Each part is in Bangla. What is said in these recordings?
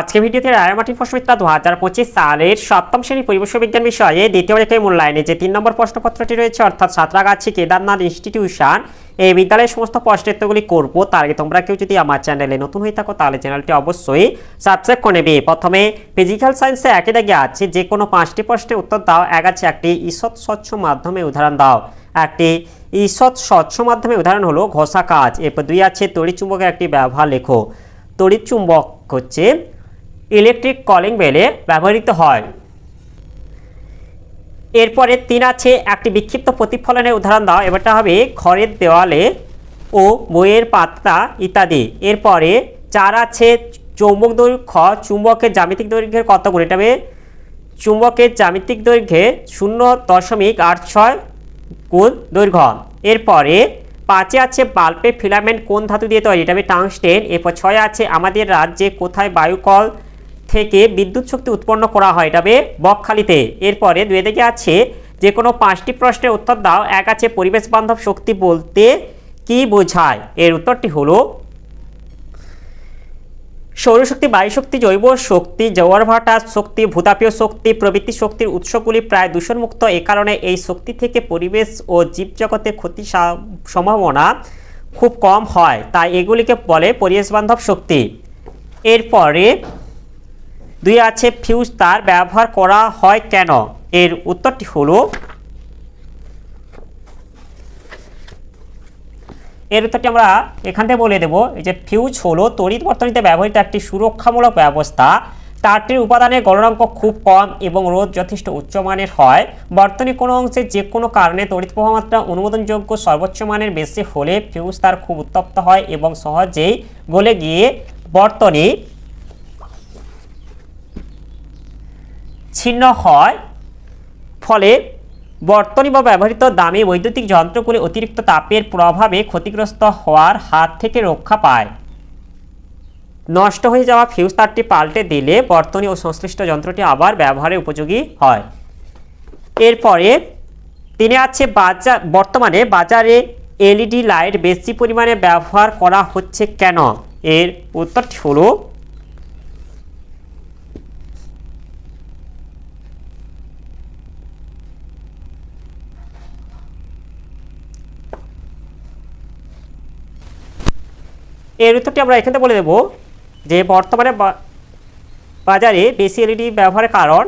আজকে ভিডিওতে রায়মাটি প্রশ্নবিদ্যা দু হাজার পঁচিশ সালের সপ্তম শ্রেণি পরিবেশ বিজ্ঞান বিষয়ে দ্বিতীয় রেখে মূল্যায়নে যে তিন নম্বর প্রশ্নপত্রটি রয়েছে, অর্থাৎ সাঁতরাগাছি কেদারনাথ ইনস্টিটিউশন, এই বিদ্যালয়ের সমস্ত প্রশ্নোত্তরগুলি করব। তার আগে তোমরা কেউ যদি আমার চ্যানেলে নতুন হয়ে থাকো, তাহলে চ্যানেলটি অবশ্যই সাবস্ক্রাইব করে নেবে। প্রথমে ফিজিক্যাল সায়েন্সে একই দাগে আছে, যে কোনো পাঁচটি প্রশ্নের উত্তর দাও। এক আছে একটি ঈষৎ স্বচ্ছ মাধ্যমে উদাহরণ দাও। একটি ঈষৎ স্বচ্ছ মাধ্যমে উদাহরণ হলো ঘষা কাজ। এরপর দুই আছে, তড়িৎ চুম্বকের একটি ব্যবহার লেখো। তড়িৎ চুম্বক হচ্ছে ইলেকট্রিক কলিং বেলে ব্যবহৃত হয়। এরপরে তিন আছে, একটি বিক্ষিপ্ত প্রতিফলনের উদাহরণ দাও। এবারটা হবে ঘরের দেওয়ালে ও বইয়ের পাতা ইত্যাদি। এরপরে চার আছে, চৌম্বক দৈর্ঘ্য, চুম্বকের জ্যামিতিক দৈর্ঘ্যের কত গুণ? এটা হবে চুম্বকের জ্যামিতিক দৈর্ঘ্যে শূন্য দশমিক আট ছয় গুণ দৈর্ঘ্য। এরপরে পাঁচে আছে বাল্বে ফিলামেন্ট কোন ধাতু দিয়ে তৈরি? এটা হবে টাংস্টেন। এরপর ছয় আছে, আমাদের রাজ্যে কোথায় বায়ুকল থেকে বিদ্যুৎ শক্তি উৎপন্ন করা হয়। এটা বকখালিতে এরপরে দুই দিকে আছে যে কোনো পাঁচটি প্রশ্নের উত্তর দাও। এক আছে পরিবেশ বান্ধব শক্তি বলতে কি বোঝায়? এর উত্তরটি হলো সৌরশক্তি বায়ুশক্তি জৈব শক্তি, জোয়ার ভাটা শক্তি, ভূতাপীয় শক্তি, প্রভৃতি শক্তির উৎসগুলি প্রায় দূষণমুক্ত। এ কারণে এই শক্তি থেকে পরিবেশ ও জীবজগতে ক্ষতি সম্ভাবনা খুব কম হয়। তাই এগুলিকে বলে পরিবেশ বান্ধব শক্তি। এরপরে দুই আছে ফিউজ তার ব্যবহার করা হয় কেন? এর উত্তরটি হলো, এর উত্তরটি আমরা এখান থেকে বলে দেবো। যে ফিউজ হলো তড়িৎ বর্তনীতে ব্যবহৃত একটি সুরক্ষামূলক ব্যবস্থা। তারটির উপাদানের গণনাঙ্ক খুব কম এবং রোধ যথেষ্ট উচ্চমানের হয়। বর্তনী কোনো অংশে যে কোনো কারণে তড়িৎ প্রবাহমাত্রা অনুমোদনযোগ্য সর্বোচ্চ মানের বেশি হলে ফিউজ তার খুব উত্তপ্ত হয় এবং সহজেই গলে গিয়ে বর্তনী ছিন্ন হয়। ফলে বর্তনী বা ব্যবহৃত দামি বৈদ্যুতিক যন্ত্রগুলি অতিরিক্ত তাপের প্রভাবে ক্ষতিগ্রস্ত হওয়ার হাত থেকে রক্ষা পায়। নষ্ট হয়ে যাওয়া ফিউজ তারটি পাল্টে দিলে বর্তনী ও সংশ্লিষ্ট যন্ত্রটি আবার ব্যবহারের উপযোগী হয়। এরপরে তিনি আছে বাজার বর্তমানে বাজারে এলইডি লাইট বেশি পরিমাণে ব্যবহার করা হচ্ছে কেন? এর উত্তরটি হলো এর উত্তরটি আমরা এখানে বলে দেব যে বর্তমানে বাজারে বেশি এলইডি ব্যবহারের কারণ,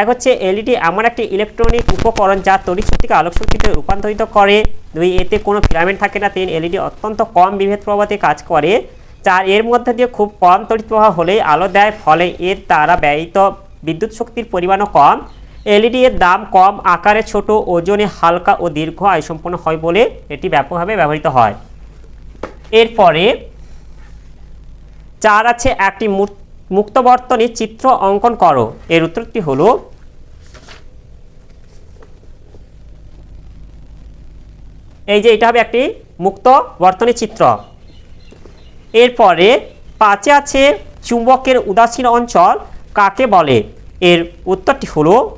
এক হচ্ছে এলইডি এমন একটি ইলেকট্রনিক উপকরণ যা তড়িৎ শক্তিকে আলোক শক্তিতে রূপান্তরিত করে। দুই, এতে কোনো ফিলামেন্ট থাকে না। তিন, এলইডি অত্যন্ত কম বিভেদ প্রভাবে কাজ করে চার এর মধ্যে দিয়ে খুব কম তড়িৎ প্রবাহ হলেই আলো দেয়, ফলে এর দ্বারা ব্যয়িত বিদ্যুৎ শক্তির পরিমাণও কম। এলইডি এর দাম কম, আকারে ছোট, ওজনে হালকা ও দীর্ঘ আয়ুসম্পন্ন হয় বলে এটি ব্যাপকভাবে ব্যবহৃত হয়। এরপরে চার আছে, একটি মূর- মুক্ত বর্তনী চিত্র অঙ্কন করো। এর উত্তরটি হলো এই যে এটা হবে একটি মুক্ত বর্তনী চিত্র। এরপরে পাঁচে আছে, চুম্বকের উদাসীন অঞ্চল কাকে বলে? এর উত্তরটি হলো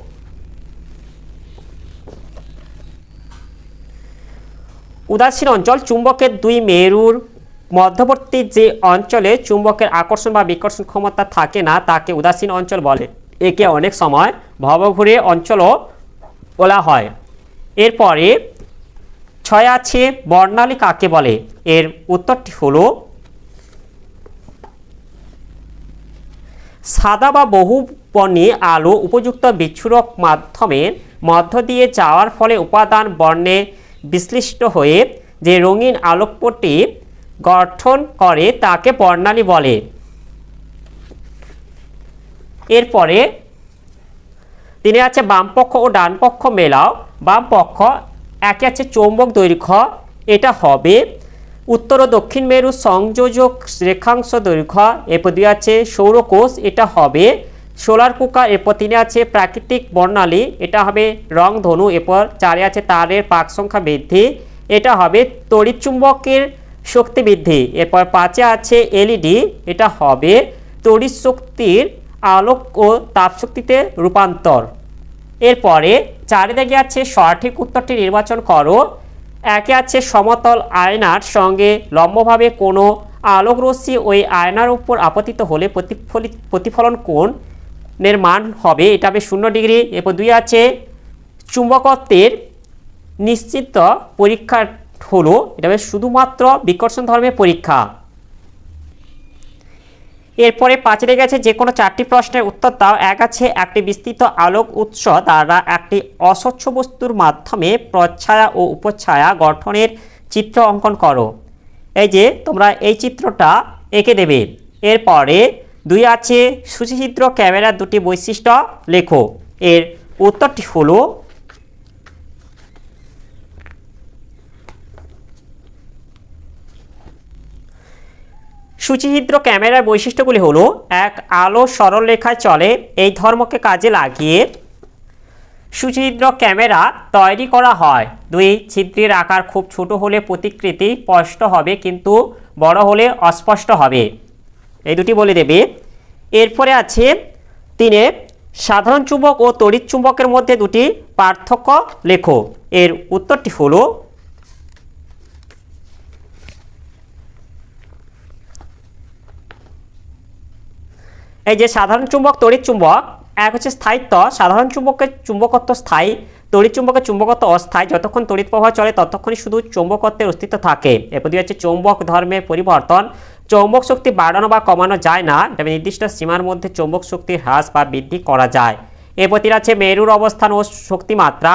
উদাসীন অঞ্চল, চুম্বকের দুই মেরুর মধ্যবর্তী যে অঞ্চলে চুম্বকের আকর্ষণ বা বিকর্ষণ ক্ষমতা থাকে না, তাকে উদাসীন অঞ্চল বলে। একে অনেক সময় ভবঘুরে অঞ্চলও বলা হয়। এরপরে ছয় আছে বর্ণালী কাকে বলে? এর উত্তরটি হলো, সাদা বা বহু বহুবর্ণী আলো উপযুক্ত বিচ্ছুরক মাধ্যমের মধ্য দিয়ে যাওয়ার ফলে উপাদান বর্ণে বিশ্লিষ্ট হয়ে যে রঙিন আলোকপট্টি গঠন করে তাকে বর্ণালী বলে। এরপরে তিনি আছে বামপক্ষ ও ডানপক্ষ মেলাও। বামপক্ষ একে আছে চৌম্বক দৈর্ঘ্য। এটা হবে উত্তর ও দক্ষিণ মেরু সংযোজক রেখাংশ দৈর্ঘ্য। এরপর দুই আছে সৌরকোষ। এটা হবে সোলার কুকার। এরপর তিনে আছে প্রাকৃতিক বর্ণালী। এটা হবে রং ধনু। এরপর চারে আছে তারের পাক সংখ্যা বৃদ্ধি। এটা হবে তড়িৎ চুম্বকের শক্তি বৃদ্ধি এরপর পাঁচে আছে এলইডি এটা হবে তড়িৎ শক্তির আলোক ও তাপশক্তিতে রূপান্তর। এরপরে চারিদিকে আছে সঠিক উত্তরটি নির্বাচন করো। একে আছে সমতল আয়নার সঙ্গে লম্বভাবে কোনো আলোক রশ্মি ওই আয়নার উপর আপতিত হলে প্রতিফলিত, প্রতিফলন কোণের মান হবে, এটা হবে শূন্য ডিগ্রি। এরপর দুই আছে চুম্বকত্বের নিশ্চিত পরীক্ষা হলো, এটা হবে শুধুমাত্র বিকর্ষণ ধর্মের পরীক্ষা। এরপরে পাঁচে গেছে যে কোনো চারটি প্রশ্নের উত্তর দাও। এক আছে, একটি বিস্তৃত আলোক উৎস দ্বারা একটি অস্বচ্ছ বস্তুর মাধ্যমে প্রচ্ছায়া ও উপচ্ছায়া গঠনের চিত্র অঙ্কন করো। এই যে, তোমরা এই চিত্রটা এঁকে দেবে। এরপরে দুই আছে সুচিত্র ক্যামেরার দুটি বৈশিষ্ট্য লেখো। এর উত্তরটি হলো সুচিত্র ক্যামেরার বৈশিষ্ট্যগুলি হলো, এক, আলো সরল রেখায় চলে, এই ধর্মকে কাজে লাগিয়ে সুচিত্র ক্যামেরা তৈরি করা হয়। দুই, ছিদ্রের আকার খুব ছোট হলে প্রতিকৃতি স্পষ্ট হবে কিন্তু বড় হলে অস্পষ্ট হবে। এই দুটি বলে দেবে। এরপরে আছে তিনে, সাধারণ চুম্বক ও তড়িৎ চুম্বকের মধ্যে দুটি পার্থক্য লেখো। এর উত্তরটি হলো এই যে সাধারণ চুম্বক, তড়িৎ চুম্বক, এক হচ্ছে স্থায়িত্ব, সাধারণ চুম্বকের চুম্বকত্ব স্থায়ী, তড়িৎ চুম্বকের চুম্বকত্ব অস্থায়ী। যতক্ষণ তড়িৎ প্রবাহ চলে, ততক্ষণই শুধু চৌম্বকত্বের অস্তিত্ব থাকে। এরপর দিয়ে হচ্ছে চৌম্বক ধর্মের পরিবর্তন। চৌম্বক শক্তি বাড়ানো বা কমানো যায় না, তবে নির্দিষ্ট সীমার মধ্যে চৌম্বক শক্তির হ্রাস বা বৃদ্ধি করা যায়। এরপর আছে মেরুর অবস্থান ও শক্তিমাত্রা।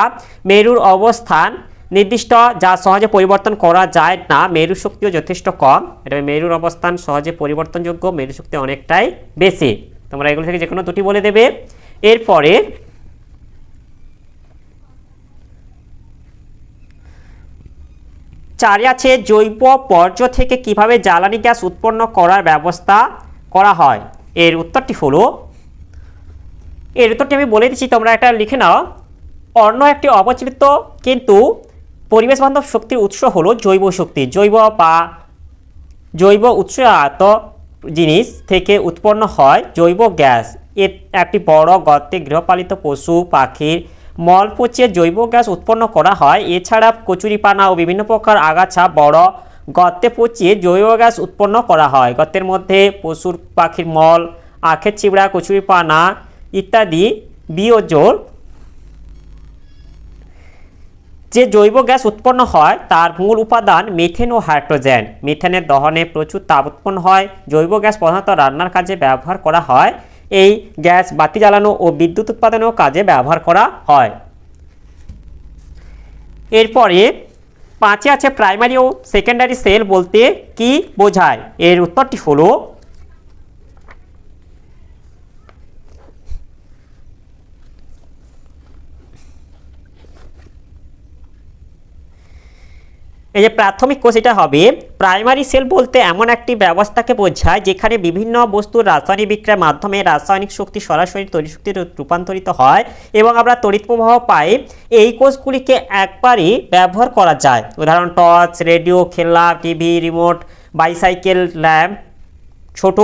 মেরুর অবস্থান নির্দিষ্ট যা সহজে পরিবর্তন করা যায় না, মেরু শক্তিও যথেষ্ট কম। এটা মেরুর অবস্থান, সহজে পরিবর্তনযোগ্য, মেরু শক্তি অনেকটাই বেশি। তোমরা এগুলো থেকে যে কোনো দুটি বলে দেবে। এরপরে চারে আছে, জৈব বর্জ্য থেকে কীভাবে জ্বালানি গ্যাস উৎপন্ন করার ব্যবস্থা করা হয়? এর উত্তরটি হলো, এর উত্তরটি আমি বলে দিচ্ছি, তোমরা একটা লিখে নাও। অন্য একটি অবচলিত, কিন্তু পরিবেশ বান্ধব শক্তির উৎস হলো জৈব শক্তি। জৈব বা জৈব উৎসাত জিনিস থেকে উৎপন্ন হয় জৈব গ্যাস। এর একটি বড় গর্তে গৃহপালিত পশু, পাখির মল পচিয়ে জৈব গ্যাস উৎপন্ন করা হয়। এছাড়া কচুরিপানা ও বিভিন্ন প্রকার আগাছা বড় গর্তে পচিয়ে জৈব গ্যাস উৎপন্ন করা হয়। গর্তের মধ্যে পশুর, পাখির মল, আখের চিবড়া, কচুরিপানা ইত্যাদি বিয়োজোর যে জৈব গ্যাস উৎপন্ন হয়, তার মূল উপাদান মিথেন ও হাইড্রোজেন। মিথেনের দহনে প্রচুর তাপ উৎপন্ন হয়। জৈব গ্যাস প্রধানত রান্নার কাজে ব্যবহার করা হয়। এই গ্যাস বাতি জ্বালানো ও বিদ্যুৎ উৎপাদনেও কাজে ব্যবহার করা হয়। এরপরে পাঁচে আছে প্রাইমারি ও সেকেন্ডারি সেল বলতে কি বোঝায়? এর উত্তরটি হলো এই যে প্রাথমিক কোষ, এটা হবে প্রাইমারি সেল বলতে এমন একটি ব্যবস্থাকে বোঝায় যেখানে বিভিন্ন বস্তুর রাসায়নিক বিক্রিয়ার মাধ্যমে রাসায়নিক শক্তি সরাসরি তড়িৎ শক্তিতে রূপান্তরিত হয় এবং আমরা তড়িৎ প্রবাহ পাই। এই কোষগুলিকে একবারই ব্যবহার করা যায়। উদাহরণ, টর্চ, রেডিও, খেলনা, টিভি, রিমোট, বাইসাইকেল, ল্যাম্প, ছোট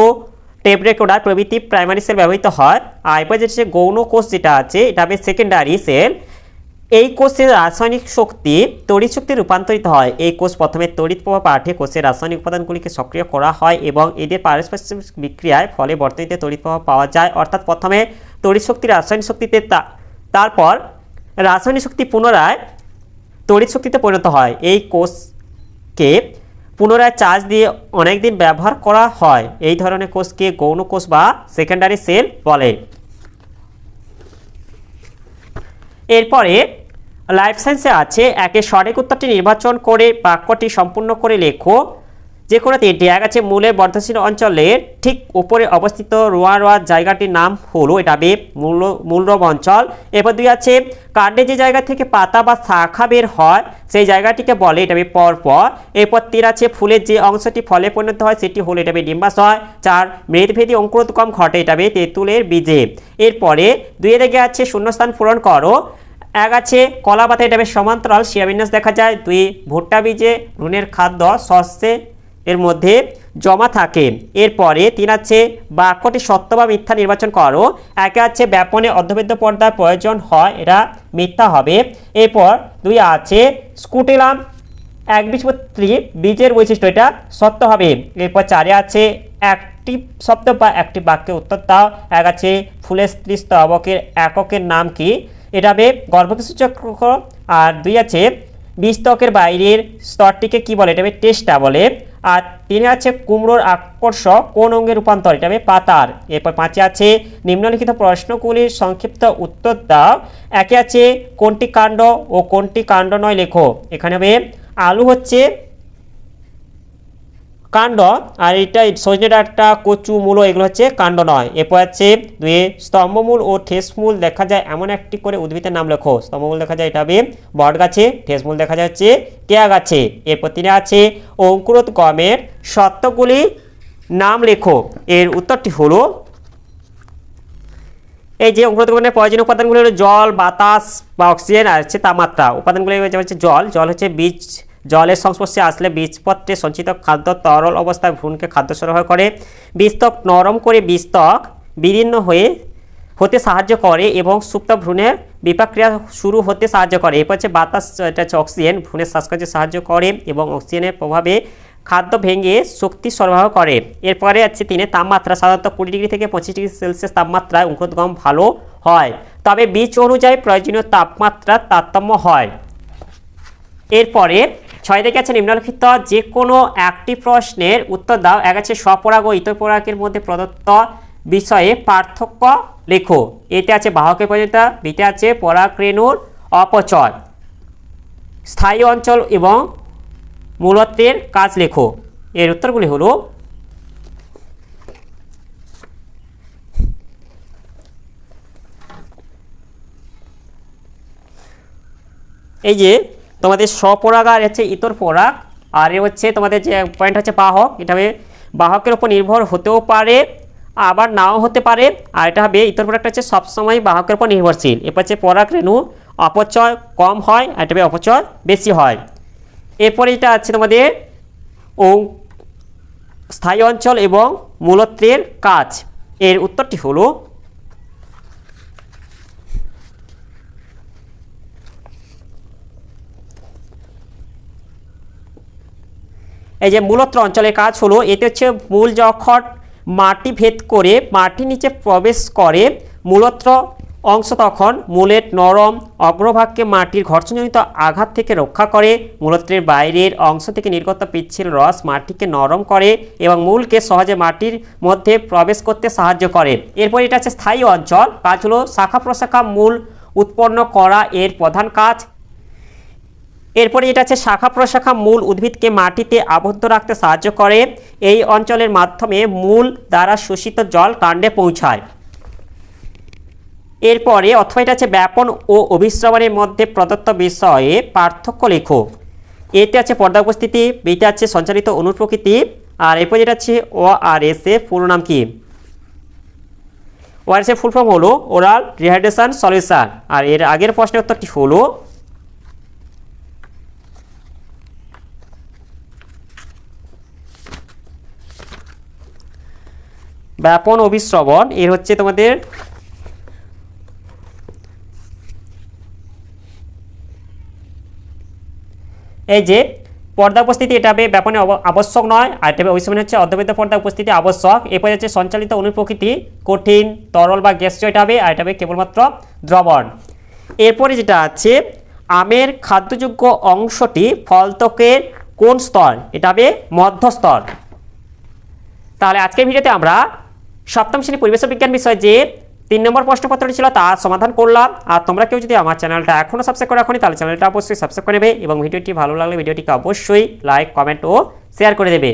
টেপ রেকর্ডার প্রভৃতি প্রাইমারি সেল ব্যবহৃত হয়। আর এরপর যেটা গৌণ কোষ যেটা আছে, এটা হবে সেকেন্ডারি সেল এই কোষের রাসায়নিক শক্তি তড়িৎ শক্তি রূপান্তরিত হয়। এই কোষ প্রথমে তড়িৎ প্রবাহ পাঠে কোষের রাসায়নিক উপাদানগুলিকে সক্রিয় করা হয় এবং এদের পারস্পরিক বিক্রিয়ায় ফলে বর্তনীতে তড়িৎ প্রবাহ পাওয়া যায়। অর্থাৎ প্রথমে তড়িৎ শক্তি রাসায়নিক শক্তিতে তারপর রাসায়নিক শক্তি পুনরায় তড়িৎ শক্তিতে পরিণত হয়। এই কোষকে পুনরায় চার্জ দিয়ে অনেক দিন ব্যবহার করা হয়। এই ধরনের কোষকে গৌণ কোষ বা সেকেন্ডারি সেল বলে। এরপরে লাইফ সায়েন্সে আছে একে সঠিক উত্তরটি নির্বাচন করে বাক্যটি সম্পূর্ণ করে লেখো। যে কোনো তিনটি এক আছে মূলের বর্ধনশীল অঞ্চলের ঠিক উপরে অবস্থিত রোয়া রোয়া জায়গাটির নাম হলো এটা বে মূল মূলরব অঞ্চল। এরপর দুই আছে, কাণ্ডে যে জায়গা থেকে পাতা বা শাখা বের হয়, সেই জায়গাটিকে বলে এটা পরপর। এরপর তিন আছে, ফুলের যে অংশটি ফলে পরিণত হয়, সেটি হলো এটা ডিম্বাশয় চার মৃদভেদী অঙ্কুরোদ্গম ঘটে এটা তেঁতুলের বীজে। এরপরে দুই দিকে আছে, শূন্যস্থান পূরণ করো। এক আছে কলা পাতা এটা বেশ সমান্তরাল শিয়াবিন্যাস দেখা যায়, দুই ভুট্টা বীজে ভ্রূণের খাদ্য শস্যে এর মধ্যে জমা থাকে। এরপরে তিন আছে, বাক্যটি সত্য বা মিথ্যা নির্বাচন করো। একে আছে, ব্যাপনে অর্ধবেদ্য পর্দার প্রয়োজন হয়, এটা মিথ্যা হবে। এরপর দুই আছে, স্কুটেলাম একবীজপত্রী বীজের বৈশিষ্ট্য, এটা সত্য হবে। এরপর চারে আছে, একটি শব্দ বা একটি বাক্যে উত্তর দাও। এক আছে, ফুলের স্ত্রী স্তবকের এককের নাম কি? এটা হবে গর্ভকে সূচক আর দুই আছে বীজত্বকের বাইরের স্তরটিকে কি বলে? এটা হবে টেস্টা বলে। আর তিনে আছে কুমড়োর আকর্ষক কোন অঙ্গে রূপান্তর? এটা হবে পাতার। এরপর পাঁচে আছে নিম্নলিখিত প্রশ্নগুলির সংক্ষিপ্ত উত্তর দাও। একে আছে কোনটি কাণ্ড ও কোনটি কাণ্ড নয় লেখো। এখানে হবে আলু হচ্ছে কাণ্ড, আর এটা সজনে ডাঁটা কচু মূলো, এগুলো হচ্ছে কাণ্ড নয়। এরপর আছে দুয়ে স্তম্ভমূল ও ঠেসমূল দেখা যায় এমন একটি করে উদ্ভিদের নাম লেখো। স্তম্ভমূল দেখা যায় এটা হবে বট গাছে, ঠেসমূল দেখা যাচ্ছে কেয়া গাছে। এরপর তিনি আছে অঙ্কুরোদ্গমের সত্যগুলি নাম লেখো। এর উত্তরটি হলো, এই যে অঙ্কুরোদ্গমের প্রয়োজনীয় উপাদানগুলো হলো জল, বাতাস বা অক্সিজেন, আর হচ্ছে তাপমাত্রা। উপাদানগুলো হচ্ছে জল জল হচ্ছে বীজ জলের সংস্পর্শে আসলে বীজপত্রে সঞ্চিত খাদ্য তরল অবস্থায় ভ্রূণকে খাদ্য সরবরাহ করে। বীজত্বক নরম করে বীজত্বক বিদীর্ণ হয়ে হতে সাহায্য করে এবং সুপ্ত ভ্রূণের বিপাক্রিয়া শুরু হতে সাহায্য করে। এরপর হচ্ছে বাতাস, এটা হচ্ছে অক্সিজেন, ভ্রূণের শ্বাসকার্যে সাহায্য করে এবং অক্সিজেনের প্রভাবে খাদ্য ভেঙে শক্তি সরবরাহ করে। এরপরে আছে তিনে, তাপমাত্রা সাধারণত কুড়ি ডিগ্রি থেকে পঁচিশ ডিগ্রি সেলসিয়াস তাপমাত্রায় অঙ্কুরোদ্গম ভালো হয়। তবে বীজ অনুযায়ী প্রয়োজনীয় তাপমাত্রার তারতম্য হয়। এরপরে ছয় দেখে আছে নিম্নলিখিত যে কোনো একটি প্রশ্নের উত্তর দাও। এক আছে স্বপরাগ ও ইতপরাগের মধ্যে প্রদত্ত বিষয়ে পার্থক্য লেখো। এতে আছে বাহকের প্রয়োজনীয়তা, বিতে আছে পরাগ রেণুর অপচয়। স্থায়ী অঞ্চল এবং মূলত্বের কাজ লেখো। এর উত্তরগুলি হলো এই যে তোমাদের স্বপরাগ আর হচ্ছে ইতর পরাগ, আর এ হচ্ছে তোমাদের যে পয়েন্ট হচ্ছে বাহক, এটা হবে বাহকের উপর নির্ভর হতেও পারে, আবার নাও হতে পারে, আর এটা হবে ইতর পরাগটা হচ্ছে সবসময় বাহকের উপর নির্ভরশীল। এরপর হচ্ছে পরাগ রেণু, অপচয় কম হয়, আর এটা হবে অপচয় বেশি হয়। এরপরে এটা আছে তোমাদের ও স্থায়ী অঞ্চল এবং মূলত্বের কাজ। এর উত্তরটি হলো এই যে মূলত্র অঞ্চলের কাজ হলো এতে হচ্ছে মূল যখন মাটি ভেদ করে মাটির নিচে প্রবেশ করে, মূলত্র অংশ তখন মূলের নরম অগ্রভাগকে মাটির ঘর্ষণজনিত আঘাত থেকে রক্ষা করে, মূলত্রের বাইরের অংশ থেকে নির্গত পিচ্ছিল রস মাটিকে নরম করে এবং মূলকে সহজে মাটির মধ্যে প্রবেশ করতে সাহায্য করে। এরপর এটা হচ্ছে স্থায়ী অঞ্চল, কাজ হলো শাখা প্রশাখা মূল উৎপন্ন করা এর প্রধান কাজ। এরপরে এটা আছে, শাখা প্রশাখা মূল উদ্ভিদকে মাটিতে আবদ্ধ রাখতে সাহায্য করে। এই অঞ্চলের মাধ্যমে মূল দ্বারা শোষিত জল কাণ্ডে পৌঁছায়। এরপরে অথবা এটা আছে, ব্যাপন ও অভিশ্রবণের মধ্যে প্রদত্ত বিষয়ে পার্থক্য লেখো। এতে আছে পর্দা উপস্থিতি বিতে আছে সঞ্চালিত অনুপ্রকৃতি, আর এরপর যেটা আছে ও আর এস এ পুরো নাম কি? ও আর ফুল ফর্ম হলো ওরাল রিহাইড্রেশন সলিউশন আর এর আগের প্রশ্নের উত্তরটি হলো ব্যাপন অভিশ্রবণ এর হচ্ছে তোমাদের এই যে পর্দা উপস্থিতি, এটা হবে ব্যাপনে আবশ্যক নয়। আর এটা অভিশ্রবণ হচ্ছে অর্ধবেদ পর্দা উপস্থিতি আবশ্যক। এরপরে হচ্ছে সঞ্চালিত অনুপ্রকৃতি, কঠিন, তরল বা গ্যাসীয় এটা হবে আর এটা হবে কেবলমাত্র দ্রবণ। এরপরে যেটা আছে, আমের খাদ্যযোগ্য অংশটি ফলত্বকের কোন স্তর? এটা হবে মধ্যস্তর তাহলে আজকের ভিডিওতে আমরা সপ্তম শ্রেণি পরিবেশ বিজ্ঞান বিষয় যে তিন নম্বর প্রশ্নপত্রটি ছিল তা সমাধান করলাম। আর তোমরা কেউ যদি আমার চ্যানেলটা এখনও সাবস্ক্রাইব করে রাখনি তাহলে চ্যানেলটা অবশ্যই সাবস্ক্রাইব করে নেবে এবং ভিডিওটি ভালো লাগলে ভিডিওটিকে অবশ্যই লাইক কমেন্ট ও শেয়ার করে দেবে।